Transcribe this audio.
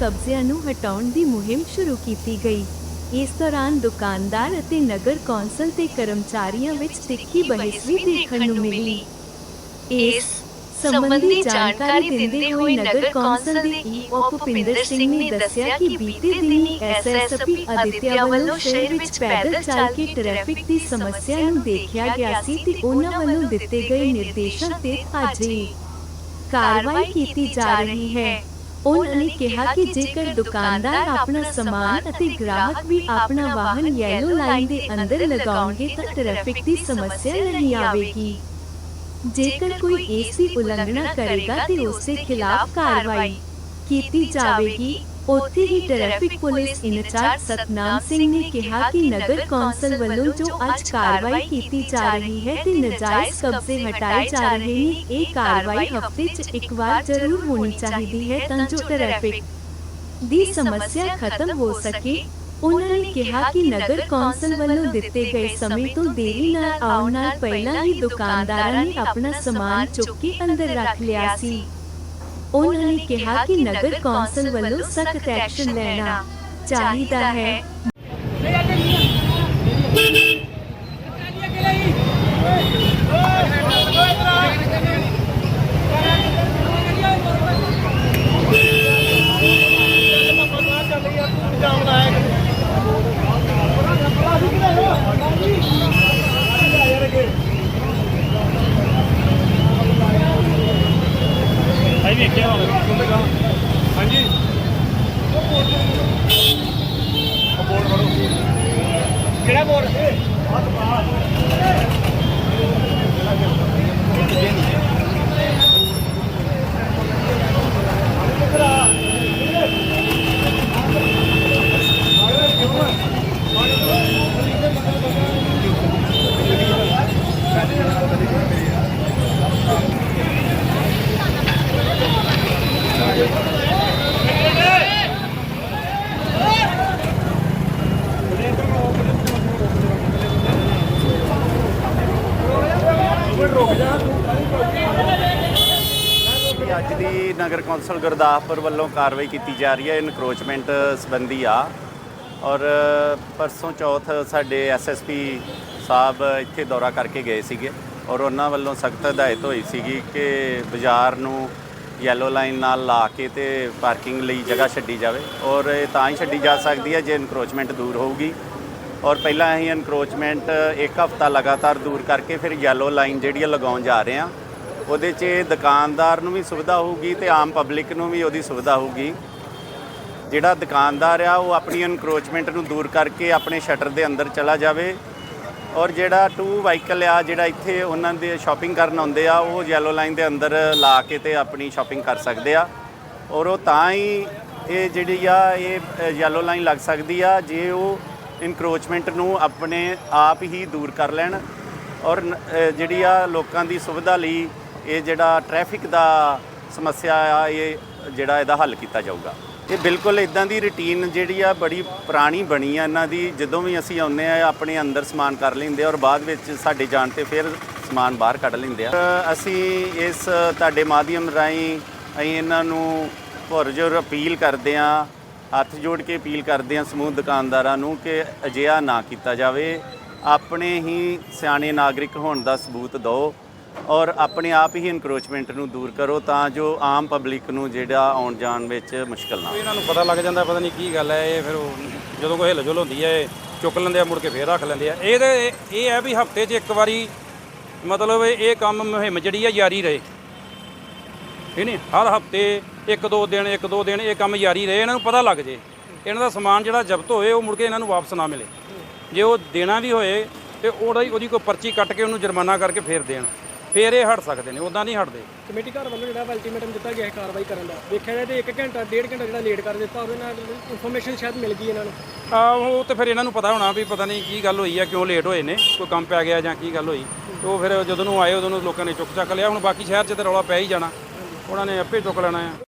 ਕਬਜ਼ਿਆਂ ਨੂੰ ਹਟਾਉਣ ਦੀ ਮੁਹਿੰਮ ਸ਼ੁਰੂ ਕੀਤੀ ਗਈ। ਇਸ ਦੌਰਾਨ ਦੁਕਾਨਦਾਰ ਅਤੇ ਨਗਰ ਕੌਂਸਲ ਦੇ ਕਰਮਚਾਰੀਆਂ ਵਿੱਚ ਤਿੱਖੀ ਬਹਿਸ ਵੀ ਦੇਖਣ ਨੂੰ ਮਿਲੀ। ਇਸ ਸੰਬੰਧੀ ਜਾਣਕਾਰੀ ਦਿੰਦੇ ਹੋਏ ਨਗਰ ਕੌਂਸਲ ਦੇ ਈਓ ਭੁਪਿੰਦਰ ਸਿੰਘ ਨੇ ਦੱਸਿਆ ਕਿ ਬੀਤੇ ਦਿਨੀ ਐਸਐਸਪੀ ਅਦਿੱਤਿਆ ਵੱਲੋਂ ਸ਼ਹਿਰ ਵਿੱਚ ਪੈਦਲ ਚੱਲ ਕੇ ਟ੍ਰੈਫਿਕ ਦੀ ਸਮੱਸਿਆ ਨੂੰ ਦੇਖਿਆ ਗਿਆ ਸੀ ਤੇ ਉਹਨਾਂ ਵੱਲੋਂ ਦਿੱਤੇ ਗਏ ਨਿਰਦੇਸ਼ਾਂ ਤੇ ਹਾਜ਼ਰੀ। ਕਾਰਵਾਈ ਕੀਤੀ ਜਾ ਰਹੀ ਹੈ। ਉਹਨਾਂ ਨੇ ਕਿਹਾ ਕਿ ਜੇਕਰ ਦੁਕਾਨਦਾਰ ਆਪਣਾ ਸਮਾਨ ਅਤੇ ਗ੍ਰਾਹਕ ਵੀ ਆਪਣਾ ਵਾਹਨ ਯੈਲੋ ਲਾਈਨ ਦੇ ਅੰਦਰ ਲਗਾਉਣਗੇ ਤਾਂ ਟ੍ਰੈਫਿਕ ਦੀ ਸਮੱਸਿਆ ਨਹੀਂ ਆਵੇਗੀ। ਜੇਕਰ ਕੋਈ ਇਸ ਦੀ ਉਲੰਘਣਾ ਕਰੇਗਾ ਤੇ ਉਸ ਦੇ ਖਿਲਾਫ ਕਾਰਵਾਈ ਕੀਤੀ ਜਾਵੇਗੀ। ਉੱਥੇ ਹੀ traffic police incharge Satnam Singh ਨੇ ਕਿਹਾ ਕਿ ਨਗਰ ਕੌਂਸਲ ਵੱਲੋਂ ਜੋ ਅੱਜ ਕਾਰਵਾਈ ਕੀਤੀ ਜਾ ਰਹੀ ਹੈ ਤੇ ਨਜਾਇਜ਼ ਕਬਜ਼ੇ ਹਟਾਏ ਜਾ ਰਹੇ ਨੇ ਇਹ ਕਾਰਵਾਈ ਹਫ਼ਤੇ 'ਚ ਇੱਕ ਵਾਰ ਜ਼ਰੂਰ ਹੋਣੀ ਚਾਹੀਦੀ ਹੈ ਤਾਂ ਜੋ ਟ੍ਰੈਫਿਕ ਦੀ ਸਮੱਸਿਆ ਖਤਮ ਹੋ ਸਕੇ ਉਹਨਾਂ ਨੇ ਕਿਹਾ ਕਿ ਨਗਰ ਕੌਂਸਲ ਵੱਲੋਂ ਦਿੱਤੇ ਗਏ ਸਮੇਂ ਤੋਂ ਦੇਰੀ ਨਾਲ ਆਉਣ ਨਾਲ ਪਹਿਲਾਂ ਹੀ ਦੁਕਾਨਦਾਰਾਂ ਨੇ ਆਪਣਾ ਸਮਾਨ ਚੁੱਕ ਕੇ ਅੰਦਰ ਰੱਖ ਲਿਆ ਸੀ ਉਹਨਾਂ ਨੇ ਕਿਹਾ ਕਿ ਨਗਰ ਕੌਂਸਲ ਵੱਲੋਂ ਸਖਤ ਐਕਸ਼ਨ ਲੈਣਾ ਚਾਹੀਦਾ ਹੈ। ਵੇਖਿਆ ਹੋਣਾ ਹਾਂਜੀ। ਉਹ ਬੋਰਡ ਫੜੋ ਕਿਹੜਾ ਬੋਰਡ ਕਿ ਅੱਜ ਦੀ ਨਗਰ ਕੌਂਸਲ ਗੁਰਦਾਸਪੁਰ ਵੱਲੋਂ ਕਾਰਵਾਈ ਕੀਤੀ ਜਾ ਰਹੀ ਹੈ ਇਨਕਰੋਚਮੈਂਟ ਸੰਬੰਧੀ ਆ। ਔਰ ਪਰਸੋਂ ਚੌਥ ਸਾਡੇ ਐਸਐਸਪੀ ਸਾਹਿਬ ਇੱਥੇ ਦੌਰਾ ਕਰਕੇ ਗਏ ਸੀਗੇ ਔਰ ਉਹਨਾਂ ਵੱਲੋਂ ਸਖਤ ਹਦਾਇਤ ਹੋਈ ਸੀਗੀ ਕਿ ਬਾਜ਼ਾਰ ਨੂੰ ਯੈਲੋ ਲਾਈਨ ਨਾਲ ਲਾ ਕੇ ਤੇ ਪਾਰਕਿੰਗ ਲਈ ਜਗ੍ਹਾ ਛੱਡੀ ਜਾਵੇ ਔਰ ਇਹ ਤਾਂ ਹੀ ਛੱਡੀ ਜਾ ਸਕਦੀ ਹੈ ਜੇ ਇਨਕਰੋਚਮੈਂਟ ਦੂਰ ਹੋਊਗੀ। ਔਰ ਪਹਿਲਾਂ ਅਸੀਂ ਇਨਕਰੋਚਮੈਂਟ ਇੱਕ ਹਫ਼ਤਾ ਲਗਾਤਾਰ ਦੂਰ ਕਰਕੇ ਫਿਰ ਯੈਲੋ ਲਾਈਨ ਜਿਹੜੀ ਆ ਲਗਾਉਣ ਜਾ ਰਹੇ ਹਾਂ। ਉਹਦੇ 'ਚ ਦੁਕਾਨਦਾਰ ਨੂੰ ਵੀ ਸੁਵਿਧਾ ਹੋਊਗੀ ਤੇ ਆਮ ਪਬਲਿਕ ਨੂੰ ਵੀ ਉਹਦੀ ਸੁਵਿਧਾ ਹੋਊਗੀ। ਜਿਹੜਾ ਦੁਕਾਨਦਾਰ ਆ, ਉਹ ਆਪਣੀ ਇਨਕਰੋਚਮੈਂਟ ਨੂੰ ਦੂਰ ਕਰਕੇ ਆਪਣੇ ਸ਼ਟਰ ਦੇ ਅੰਦਰ ਚਲਾ ਜਾਵੇ। ਔਰ ਜਿਹੜਾ ਟੂ ਵਾਹੀਕਲ ਆ, ਜਿਹੜਾ ਇੱਥੇ ਉਹਨਾਂ ਦੇ ਸ਼ਾਪਿੰਗ ਕਰਨ ਆਉਂਦੇ ਆ, ਉਹ ਯੈਲੋ ਲਾਈਨ ਦੇ ਅੰਦਰ ਲਾ ਕੇ ਤੇ ਆਪਣੀ ਸ਼ਾਪਿੰਗ ਕਰ ਸਕਦੇ ਆ। ਔਰ ਉਹ ਤਾਂ ਹੀ ਇਹ ਜਿਹੜੀ ਆ, ਇਹ ਯੈਲੋ ਲਾਈਨ ਲੱਗ ਸਕਦੀ ਆ, ਜੇ ਉਹ ਇਨਕਰੋਚਮੈਂਟ ਨੂੰ ਆਪਣੇ ਆਪ ਹੀ ਦੂਰ ਕਰ ਲੈਣ। ਔਰ ਜਿਹੜੀ ਆ ਲੋਕਾਂ ਦੀ ਸੁਵਿਧਾ ਲਈ ਇਹ ਜਿਹੜਾ ਟ੍ਰੈਫਿਕ ਦਾ ਸਮੱਸਿਆ ਆ, ਇਹ ਜਿਹੜਾ ਇਹਦਾ ਹੱਲ ਕੀਤਾ ਜਾਊਗਾ। ਇਹ ਬਿਲਕੁਲ ਇਦਾਂ ਦੀ ਰੁਟੀਨ ਜਿਹੜੀ ਆ, ਬੜੀ ਪੁਰਾਣੀ ਬਣੀ ਆ ਇਹਨਾਂ ਦੀ। ਜਦੋਂ ਵੀ ਅਸੀਂ ਆਉਂਦੇ ਆ, ਆਪਣੇ ਅੰਦਰ ਸਮਾਨ ਕਰ ਲੈਂਦੇ ਆ ਔਰ ਬਾਅਦ ਵਿੱਚ ਸਾਡੇ ਜਾਣ ਤੇ ਫਿਰ ਸਮਾਨ ਬਾਹਰ ਕੱਢ ਲੈਂਦੇ ਆ। ਅਸੀਂ ਇਸ ਤੁਹਾਡੇ ਮਾਧਿਅਮ ਰਾਹੀਂ ਅਸੀਂ ਇਹਨਾਂ ਨੂੰ ਪੁਰਜੋਰ ਅਪੀਲ ਕਰਦੇ ਆ, ਹੱਥ ਜੋੜ ਕੇ ਅਪੀਲ ਕਰਦੇ ਆ ਸਮੂਹ ਦੁਕਾਨਦਾਰਾਂ ਨੂੰ ਕਿ ਅਜਿਹਾ ਨਾ ਕੀਤਾ ਜਾਵੇ। ਆਪਣੇ ਹੀ ਸਿਆਣੇ ਨਾਗਰਿਕ ਹੋਣ ਦਾ ਸਬੂਤ ਦਿਓ। ਔਰ ਆਪਣੇ ਆਪ ਹੀ ਇਨਕਰੋਚਮੈਂਟ ਨੂੰ ਦੂਰ ਕਰੋ ਤਾਂ ਜੋ ਆਮ ਪਬਲਿਕ ਨੂੰ ਜਿਹੜਾ ਆਉਣ ਜਾਣ ਵਿੱਚ ਮੁਸ਼ਕਲ ਨਾ ਆਵੇ ਇਹਨਾਂ ਨੂੰ ਪਤਾ ਲੱਗ ਜਾਂਦਾ, ਪਤਾ ਨਹੀਂ ਕੀ ਗੱਲ ਹੈ, ਇਹ ਫਿਰ ਉਹ ਜਦੋਂ ਕੋਈ ਹਿਲਜੁਲ ਹੁੰਦੀ ਹੈ, ਇਹ ਚੁੱਕ ਲੈਂਦੇ ਆ, ਮੁੜ ਕੇ ਫੇਰ ਰੱਖ ਲੈਂਦੇ ਆ। ਇਹ ਤੇ ਇਹ ਹੈ ਵੀ ਹਫ਼ਤੇ 'ਚ ਇੱਕ ਵਾਰੀ ਮਤਲਬ ਇਹ ਕੰਮ ਮੁਹਿੰਮ ਜਿਹੜੀ ਆ, ਜਾਰੀ ਰਹੇ। ਠੀਕ ਨਹੀਂ? ਹਰ ਹਫ਼ਤੇ ਇੱਕ ਦੋ ਦਿਨ, ਇੱਕ ਦੋ ਦਿਨ ਇਹ ਕੰਮ ਜਾਰੀ ਰਹੇ, ਇਹਨਾਂ ਨੂੰ ਪਤਾ ਲੱਗ ਜੇ। ਇਹਨਾਂ ਦਾ ਸਮਾਨ ਜਿਹੜਾ ਜ਼ਬਤ ਹੋਏ, ਉਹ ਮੁੜ ਕੇ ਇਹਨਾਂ ਨੂੰ ਵਾਪਸ ਨਾ ਮਿਲੇ। ਜੇ ਉਹ ਦੇਣਾ ਵੀ ਹੋਏ, ਤੇ ਉਹਦਾ ਹੀ ਉਹਦੀ ਕੋਈ ਪਰਚੀ ਕੱਟ ਕੇ ਉਹਨੂੰ ਜੁਰਮਾਨਾ ਕਰਕੇ ਫੇਰ ਦੇਣ। ਫੇਰ ਇਹ ਹਟ ਸਕਦੇ ਨੇ ਉਦਾਂ ਨਹੀਂ ਹਟਦੇ। ਕਮੇਟੀ ਘਰ ਵੱਲੋਂ ਜਿਹੜਾ ਅਲਟੀਮੇਟਮ ਦਿੱਤਾ ਗਿਆ ਹੈ ਕਾਰਵਾਈ ਕਰਨ ਦਾ। ਦੇਖਿਆ ਜਾਏ ਤੇ 1 ਘੰਟਾ 1.5 ਘੰਟਾ ਜਿਹੜਾ ਲੇਟ ਕਰ ਦਿੱਤਾ ਉਹਦੇ ਨਾਲ ਇਨਫੋਰਮੇਸ਼ਨ ਸ਼ਾਇਦ ਮਿਲ ਗਈ ਇਹਨਾਂ ਨੂੰ। ਆ ਉਹ ਤੇ ਫਿਰ ਇਹਨਾਂ ਨੂੰ ਪਤਾ ਹੋਣਾ ਵੀ ਪਤਾ ਨਹੀਂ ਕੀ ਗੱਲ ਹੋਈ ਆ ਕਿਉਂ ਲੇਟ ਹੋਏ ਨੇ ਕੋਈ ਕੰਮ ਪੈ ਗਿਆ ਜਾਂ ਕੀ ਗੱਲ ਹੋਈ। ਤੇ ਉਹ ਫਿਰ ਜਦੋਂ ਨੂੰ ਆਏ ਉਦੋਂ ਨੂੰ ਲੋਕਾਂ ਨੇ ਚੁੱਕ ਚੱਕ ਲਿਆ ਹੁਣ ਬਾਕੀ ਸ਼ਹਿਰ 'ਚ ਤੇ ਰੌਲਾ ਪੈ ਹੀ ਜਾਣਾ। ਉਹਨਾਂ ਨੇ ਆਪੇ ਚੁੱਕ ਲੈਣਾ ਆ।